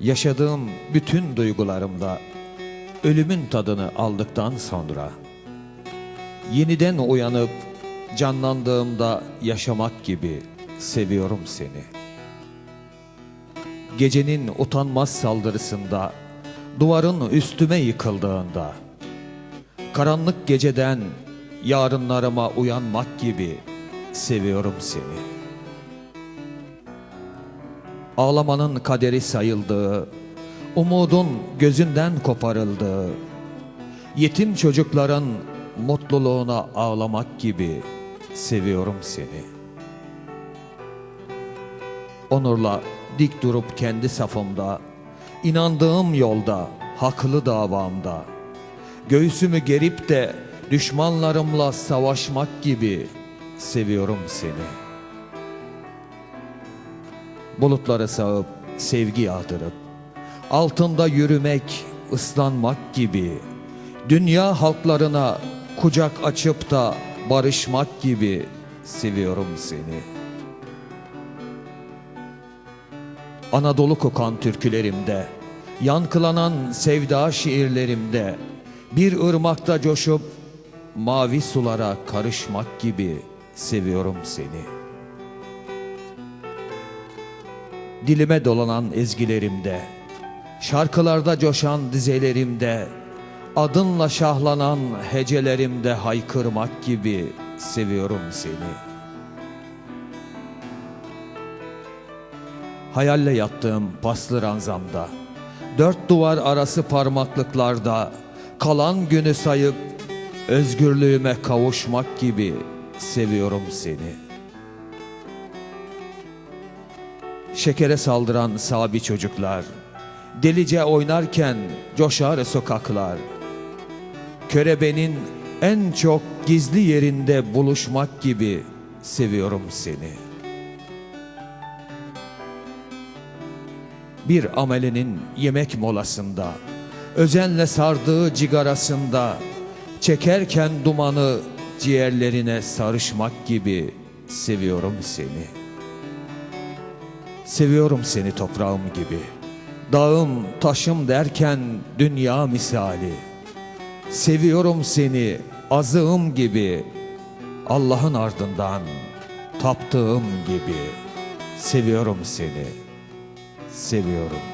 Yaşadığım bütün duygularımda ölümün tadını aldıktan sonra yeniden uyanıp canlandığımda yaşamak gibi seviyorum seni. Gecenin utanmaz saldırısında duvarın üstüme yıkıldığında karanlık geceden yarınlarıma uyanmak gibi seviyorum seni. Ağlamanın kaderi sayıldığı, umudun gözünden koparıldığı, yetim çocukların mutluluğuna ağlamak gibi seviyorum seni. Onurla dik durup kendi safımda, inandığım yolda, haklı davamda, göğsümü gerip de düşmanlarımla savaşmak gibi seviyorum seni.'' Bulutları sağıp sevgi yağdırıp Altında yürümek, ıslanmak gibi Dünya halklarına kucak açıp da barışmak gibi Seviyorum seni Anadolu kokan türkülerimde Yankılanan sevda şiirlerimde Bir ırmakta coşup Mavi sulara karışmak gibi Seviyorum seni.'' Dilime dolanan ezgilerimde, şarkılarda coşan dizelerimde, adınla şahlanan hecelerimde haykırmak gibi seviyorum seni. Hayalle yattığım paslı ranzamda, dört duvar arası parmaklıklarda, kalan günü sayıp özgürlüğüme kavuşmak gibi seviyorum seni.'' Şekere saldıran sabi çocuklar, delice oynarken coşar sokaklar. Körebenin en çok gizli yerinde buluşmak gibi seviyorum seni. Bir amelinin yemek molasında, özenle sardığı cigarasında, çekerken dumanı ciğerlerine sarışmak gibi seviyorum seni.'' Seviyorum seni toprağım gibi. Dağım taşım derken dünya misali. Seviyorum seni azığım gibi. Allah'ın ardından taptığım gibi. Seviyorum seni. Seviyorum.